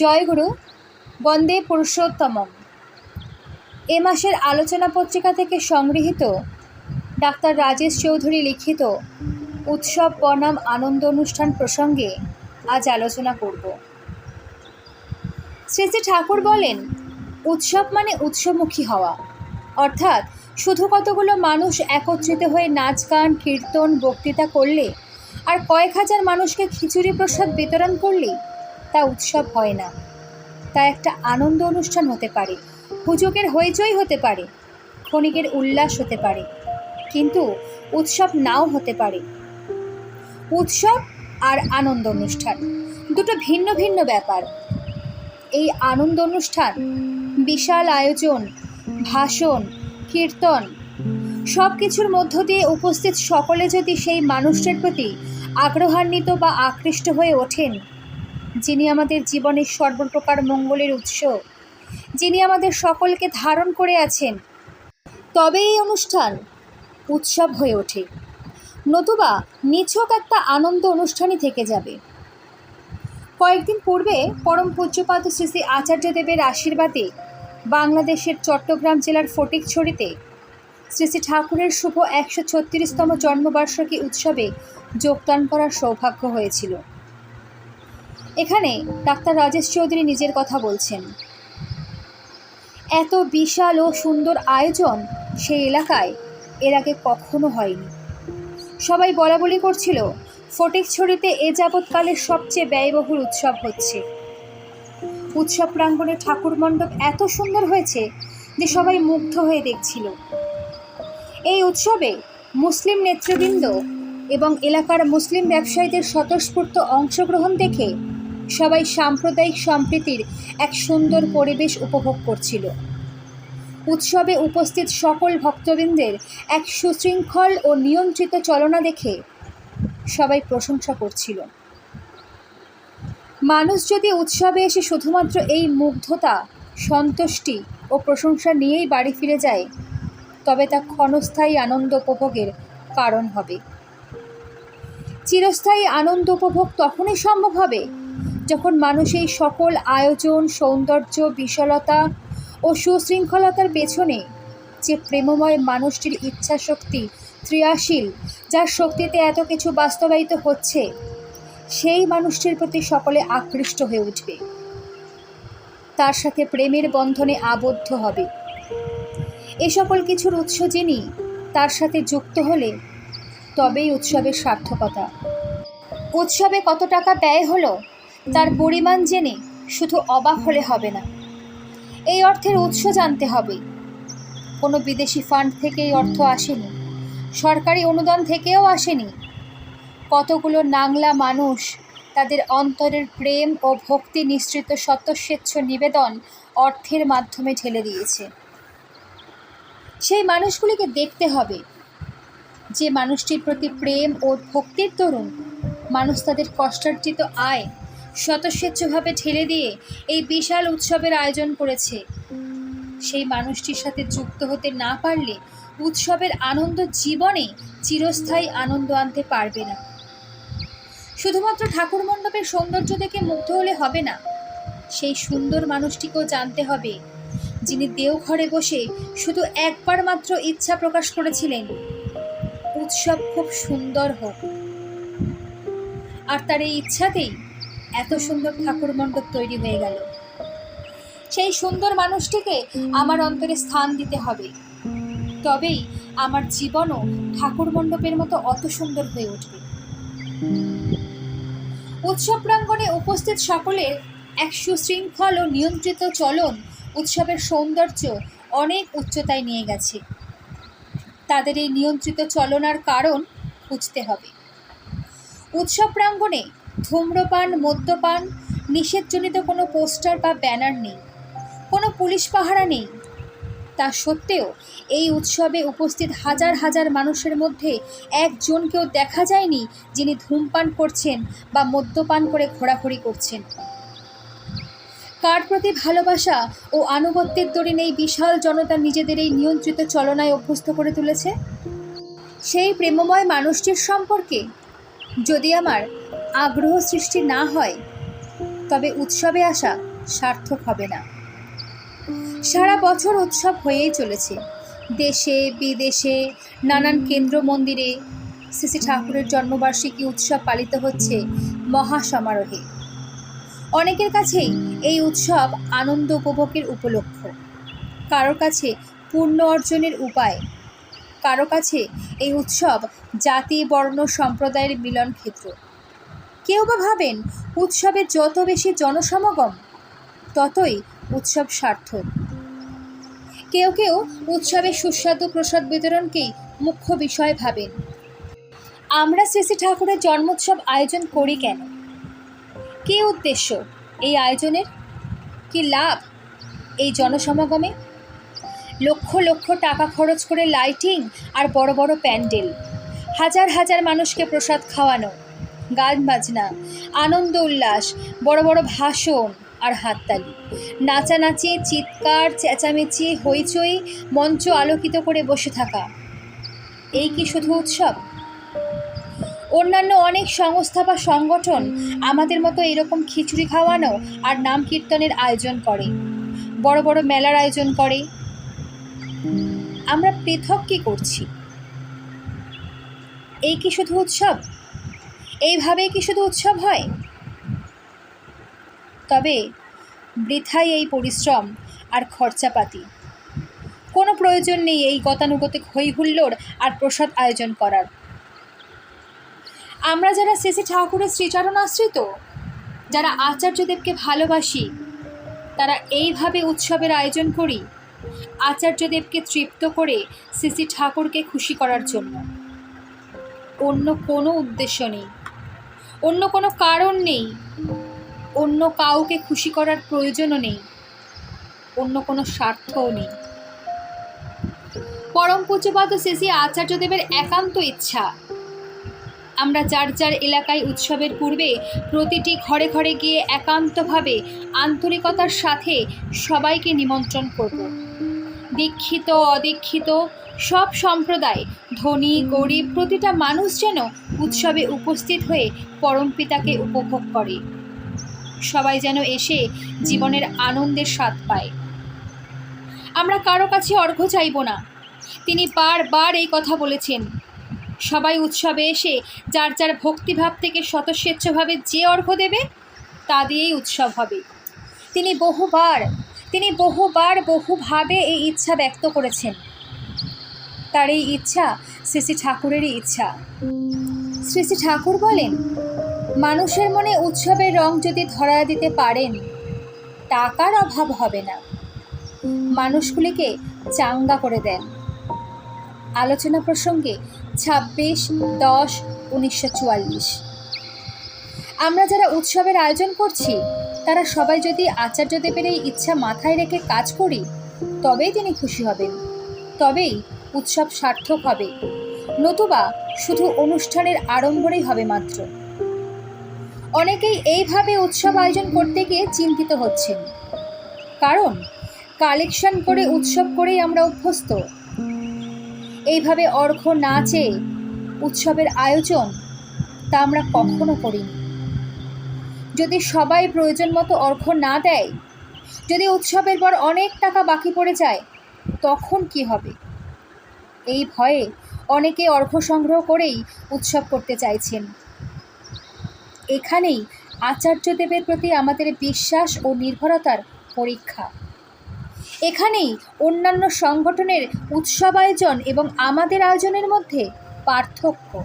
জয়গুরু, বন্দে পুরুষোত্তমম। এ মাসের আলোচনা পত্রিকা থেকে সংগৃহীত ডাক্তার রাজেশ চৌধুরী লিখিত উৎসব বনাম আনন্দ অনুষ্ঠান প্রসঙ্গে আজ আলোচনা করব। শ্রী শ্রী ঠাকুর বলেন, উৎসব মানে উৎসমুখী হওয়া। অর্থাৎ শুধু কতগুলো মানুষ একত্রিত হয়ে নাচ, গান, কীর্তন, বক্তৃতা করলে, আর কয়েক হাজার মানুষকে খিচুড়ি প্রসাদ বিতরণ করলেই তা উৎসব হয় না। তা একটা আনন্দ অনুষ্ঠান হতে পারে হুজুগের হইচই হতে পারে, ক্ষণিকের উল্লাস হতে পারে, কিন্তু উৎসব নাও হতে পারে। উৎসব আর আনন্দ অনুষ্ঠান, দুটো ভিন্ন ভিন্ন ব্যাপার। এই আনন্দ অনুষ্ঠান, বিশাল আয়োজন, ভাষণ, কীর্তন সব কিছুর মধ্য দিয়ে উপস্থিত সকলে যদি সেই মানুষটার প্রতি আগ্রহান্বিত বা আকৃষ্ট হয়ে ওঠেন যিনি আমাদের জীবনের সর্বপ্রকার মঙ্গলের উৎস, যিনি আমাদের সকলকে ধারণ করে আছেন, তবে এই অনুষ্ঠান উৎসব হয়ে ওঠে। নতুবা নিছক একটা আনন্দ অনুষ্ঠানই থেকে যাবে। কয়েকদিন পূর্বে পরম পূজ্যপাত শ্রী শ্রী আচার্যদেবের আশীর্বাদে বাংলাদেশের চট্টগ্রাম জেলার ফটিকছড়িতে শ্রী শ্রী ঠাকুরের শুভ একশো ছত্রিশতম জন্মবার্ষিকী উৎসবে যোগদান করার সৌভাগ্য হয়েছিল। এখানে ডাক্তার রাজেশ চৌধুরী নিজের কথা বলছেন। এত বিশাল ও সুন্দর আয়োজন সেই এলাকায় এর আগে কখনো হয়নি। সবাই বলা বলি করছিল, ফটিকছড়িতে এ যাবৎকালের সবচেয়ে ব্যয়বহুল উৎসব হচ্ছে। উৎসব প্রাঙ্গণে ঠাকুর মণ্ডপ এত সুন্দর হয়েছে যে সবাই মুগ্ধ হয়ে দেখছিল। এই উৎসবে মুসলিম নেতৃবৃন্দ এবং এলাকার মুসলিম ব্যবসায়ীদের স্বতঃস্ফূর্ত অংশগ্রহণ দেখে সবাই সাম্প্রদায়িক সম্প্রীতির এক সুন্দর পরিবেশ উপভোগ করছিল। উৎসবে উপস্থিত সকল ভক্তবৃন্দের এক সুশৃঙ্খল ও নিয়ন্ত্রিত চলনা দেখে সবাই প্রশংসা করছিল। মানুষ যদি উৎসবে এসে শুধুমাত্র এই মুগ্ধতা, সন্তুষ্টি ও প্রশংসা নিয়েই বাড়ি ফিরে যায়, তবে তা ক্ষণস্থায়ী আনন্দ উপভোগের কারণ হবে। চিরস্থায়ী আনন্দ উপভোগ তখনই সম্ভব হবে যখন মানুষ এই সকল আয়োজন, সৌন্দর্য, বিশালতা ও সুশৃঙ্খলতার পেছনে যে প্রেমময় মানুষটির ইচ্ছা শক্তি ক্রিয়াশীল যার শক্তিতে এত কিছু বাস্তবায়িত হচ্ছে, সেই মানুষটির প্রতি সকলে আকৃষ্ট হয়ে উঠবে। তার সাথে প্রেমের বন্ধনে আবদ্ধ হবে। এ সকল কিছুর উৎস যিনি, তার সাথে যুক্ত হলে তবেই উৎসবের সার্থকতা। উৎসবে কত টাকা ব্যয় হলো? তার পরিমাণ জেনে শুধু অবাক হলে হবে না। এই অর্থের উৎস জানতে হবে। কোনো বিদেশি ফান্ড থেকে এই অর্থ আসেনি। সরকারি অনুদান থেকেও আসেনি। কতগুলো নাংলা মানুষ তাদের অন্তরের প্রেম ও ভক্তি নিশ্চিত স্বতঃস্বেচ্ছ নিবেদন অর্থের মাধ্যমে ঢেলে দিয়েছে। সেই মানুষগুলিকে দেখতে হবে। যে মানুষটির প্রতি প্রেম ও ভক্তির দরুন মানুষ তাদের কষ্টার্জিত আয় স্বতঃস্বেচ্ছভাবে ঠেলে দিয়ে এই বিশাল উৎসবের আয়োজন করেছে। সেই মানুষটির সাথে যুক্ত হতে না পারলে উৎসবের আনন্দ জীবনে চিরস্থায়ী আনন্দ আনতে পারবে না। শুধুমাত্র ঠাকুর মণ্ডপের সৌন্দর্য দেখে মুগ্ধ হলে হবে না, সেই সুন্দর মানুষটিকেও জানতে হবে, যিনি দেওঘরে বসে শুধু একবার মাত্র ইচ্ছা প্রকাশ করেছিলেন, উৎসব খুব সুন্দর হোক। আর তার এই ইচ্ছাতেই এত সুন্দর ঠাকুর মণ্ডপ তৈরি হয়ে গেল। সেই সুন্দর মানুষটিকে আমার অন্তরে স্থান দিতে হবে। তবেই আমার জীবনও ঠাকুর মণ্ডপের মতো অত সুন্দর হয়ে উঠবে। উৎসব প্রাঙ্গণে উপস্থিত সকলের এক সুশৃঙ্খল ও নিয়ন্ত্রিত চলন উৎসবের সৌন্দর্য অনেক উচ্চতায় নিয়ে গেছে। তাদের এই নিয়ন্ত্রিত চলনার কারণ খুঁজতে হবে। উৎসব প্রাঙ্গণে ধূম্রপান, মদ্যপান, নিষেধজনিত কোনো পোস্টার বা ব্যানার নেই। কোনো পুলিশ পাহারা নেই। তা সত্ত্বেও এই উৎসবে উপস্থিত হাজার হাজার মানুষের মধ্যে একজনকেও দেখা যায়নি যিনি ধূমপান করছেন বা মদ্যপান করে ঘোরাঘুরি করছেন। কার প্রতি ভালোবাসা ও আনুগত্যের দরুন এই বিশাল জনতা নিজেদের এই নিয়ন্ত্রিত চলনায় অভ্যস্ত করে তুলেছে? সেই প্রেমময় মানুষটির সম্পর্কে? যদি আমার আগ্রহ সৃষ্টি না হয়, তবে উৎসবে আসা সার্থক হবে না। সারা বছর উৎসব হয়েই চলেছে। দেশে, বিদেশে, নানান কেন্দ্র মন্দিরে শ্রী ঠাকুরের জন্মবার্ষিকী উৎসব পালিত হচ্ছে মহা সমারোহে অনেকের কাছেই এই উৎসব আনন্দ উপভোগের উপলক্ষ। কারোর কাছে পূর্ণ অর্জনের উপায়, কারও কাছে এই উৎসব জাতি, বর্ণ, সম্প্রদায়ের মিলন ক্ষেত্র কেউ বা ভাবেন উৎসবে যত বেশি জনসমাগম, ততই উৎসব সার্থক। কেউ কেউ উৎসবে সুস্বাদু প্রসাদ বিতরণকেই মুখ্য বিষয় ভাবেন। আমরা শ্রী শ্রী ঠাকুরের জন্মোৎসব আয়োজন করি কেন? কী উদ্দেশ্য এই আয়োজনের? কি লাভ এই জনসমাগমে? লক্ষ লক্ষ টাকা খরচ করে লাইটিং আর বড় বড় প্যান্ডেল, হাজার হাজার মানুষকে প্রসাদ খাওয়ানো গান বাজনা, আনন্দ উল্লাস, বড় বড় ভাষণ আর হাততালি। নাচানাচি, চিৎকার, চেঁচামেচি, হইচই, মঞ্চ আলোকিত করে বসে থাকা। এই কি শুধু উৎসব? অন্যান্য অনেক সংস্থা বা সংগঠন আমাদের মতো এরকম খিচুড়ি খাওয়ানো আর নাম কীর্তনের আয়োজন করে। বড় বড় মেলার আয়োজন করে। আমরা পৃথক কি করছি? এই কি শুধু উৎসব? এইভাবেই কি শুধু উৎসব হয়? তবে বৃথাই এই পরিশ্রম আর খরচাপাতি। কোনো প্রয়োজন নেই এই গতানুগতিক হইহুল্লোড় আর প্রসাদ আয়োজন করার। আমরা যারা শ্রী শ্রী ঠাকুরের শ্রীচরণ আশ্রিত, যারা আচার্যদেবকে ভালোবাসি, তারা এইভাবে উৎসবের আয়োজন করি, আচার্যদেবকে তৃপ্ত করে শ্রী শ্রী ঠাকুরকে খুশি করার জন্য। অন্য কোনো উদ্দেশ্য নেই। অন্য কোনো কারণ নেই। অন্য কাউকে খুশি করার প্রয়োজনও নেই। অন্য কোনো স্বার্থও নেই। পরম পূজ্যপাদ শ্রী আচার্যদেবের একান্ত ইচ্ছা। আমরা যার যার এলাকায় উৎসবের পূর্বে প্রতিটি ঘরে ঘরে গিয়ে একান্তভাবে আন্তরিকতার সাথে সবাইকে নিমন্ত্রণ করব। দীক্ষিত, অদীক্ষিত, সব সম্প্রদায়, ধনী, গরিব, প্রতিটা মানুষ যেন উৎসবে উপস্থিত হয়ে পরমপিতাকে উপভোগ করে। সবাই যেন এসে জীবনের আনন্দের স্বাদ পায়। আমরা কারও কাছে অর্ঘ্য চাইব না। তিনি বারবার এই কথা বলেছেন। সবাই উৎসবে এসে যার যার ভক্তিভাব থেকে স্বতঃস্বেচ্ছভাবে যে অর্ঘ্য দেবে, তা দিয়েই উৎসব হবে। তিনি বহুবার তিনি বহুবার বহুভাবে এই ইচ্ছা ব্যক্ত করেছেন। তার এই ইচ্ছা শ্রী শ্রী ঠাকুরেরই ইচ্ছা। শ্রী শ্রী ঠাকুর বলেন, মানুষের মনে উৎসবের রং যদি ধরা দিতে পারেন, টাকার অভাব হবে না। মানুষগুলিকে চাঙ্গা করে দেন। আলোচনা প্রসঙ্গে ছাব্বিশ, দশ, উনিশশো আমরা যারা উৎসবের আয়োজন করছি তারা সবাই যদি আচার্যদেবের এই ইচ্ছা মাথায় রেখে কাজ করি, তবেই তিনি খুশি হবেন। তবেই উৎসব সার্থক হবে। নতুবা শুধু অনুষ্ঠানের আড়ম্বরেই হবে মাত্র। অনেকেই এইভাবে উৎসব আয়োজন করতে গিয়ে চিন্তিত হচ্ছেন। কারণ কালেকশন করে উৎসব করেই আমরা অভ্যস্ত। এইভাবে অর্ঘ্য না চেয়ে উৎসবের আয়োজন তা আমরা কখনো করিনি। যদি সবাই প্রয়োজন মতো অর্ঘ্য না দেয়, যদি উৎসবের পর অনেক টাকা বাকি পড়ে যায়, তখন কি হবে? এই ভয়ে অনেকে অর্ঘ্য সংগ্রহ করেই উৎসব করতে চাইছেন। এখানেই আচার্যদেবের প্রতি আমাদের বিশ্বাস ও নির্ভরতার পরীক্ষা। এখানেই অন্যান্য সংগঠনের উৎসব আয়োজন এবং আমাদের আয়োজনের মধ্যে পার্থক্য।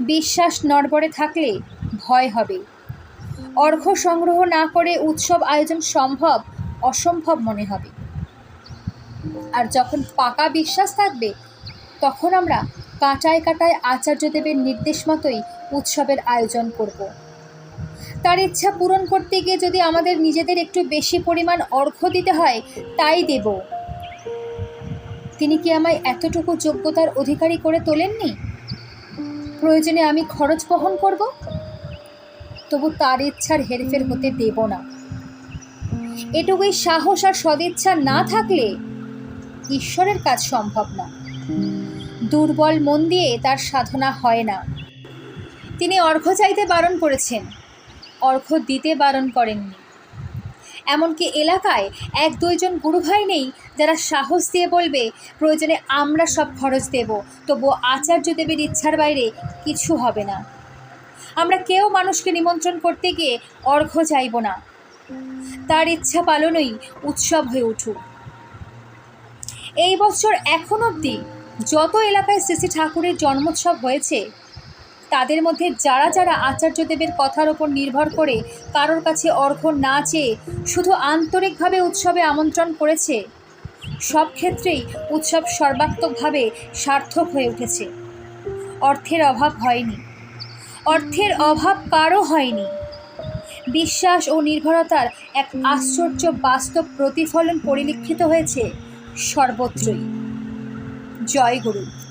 বিশ্বাস নড়বড়ে থাকলে ভয় হবে। অর্ঘ্য সংগ্রহ না করে উৎসব আয়োজন সম্ভব, অসম্ভব মনে হবে। আর যখন পাকা বিশ্বাস থাকবে, তখন আমরা কাটায় কাটায় আচার্যদেবের নির্দেশ মতোই উৎসবের আয়োজন করব। তার ইচ্ছা পূরণ করতে গিয়ে যদি আমাদের নিজেদের একটু বেশি পরিমাণ অর্ঘ্য দিতে হয়, তাই দেব। তিনি কি আমায় এতটুকু যোগ্যতার অধিকারী করে তোলেননি? প্রয়োজনে আমি খরচ বহন করব? তবু তার ইচ্ছার হেরফের হতে দেব না। এটুকুই সাহস আর সদিচ্ছা না থাকলে ঈশ্বরের কাজ সম্ভব না। দুর্বল মন দিয়ে তার সাধনা হয় না। তিনি অর্ঘ্য চাইতে বারণ করেছেন অর্ঘ্য দিতে বারণ করেননি। এমনকি এলাকায় এক দুইজন গুরুভাই নেই যারা সাহস দিয়ে বলবে, প্রয়োজনে আমরা সব খরচ দেব, তবুও আচার্য দেবের ইচ্ছার বাইরে কিছু হবে না। আমরা কেউ মানুষকে নিমন্ত্রণ করতে গিয়ে অর্ঘ্য চাইব না। তার ইচ্ছা পালনই উৎসব হয়ে উঠুক। এই বছর এখন অবধি যত এলাকায় শ্রী ঠাকুরের জন্মোৎসব হয়েছে, তাদের মধ্যে যারা যারা আচার্যদেবের কথার ওপর নির্ভর করে কারোর কাছে অর্ঘ্য না চেয়ে শুধু আন্তরিকভাবে উৎসবে আমন্ত্রণ করেছে, সব ক্ষেত্রেই উৎসব সর্বাত্মকভাবে সার্থক হয়ে উঠেছে। অর্থের অভাব হয়নি। অর্থের অভাব কারও হয়নি। বিশ্বাস ও নির্ভরতার এক আশ্চর্য বাস্তব প্রতিফলন পরিলক্ষিত হয়েছে সর্বত্রই। জয় গুরু।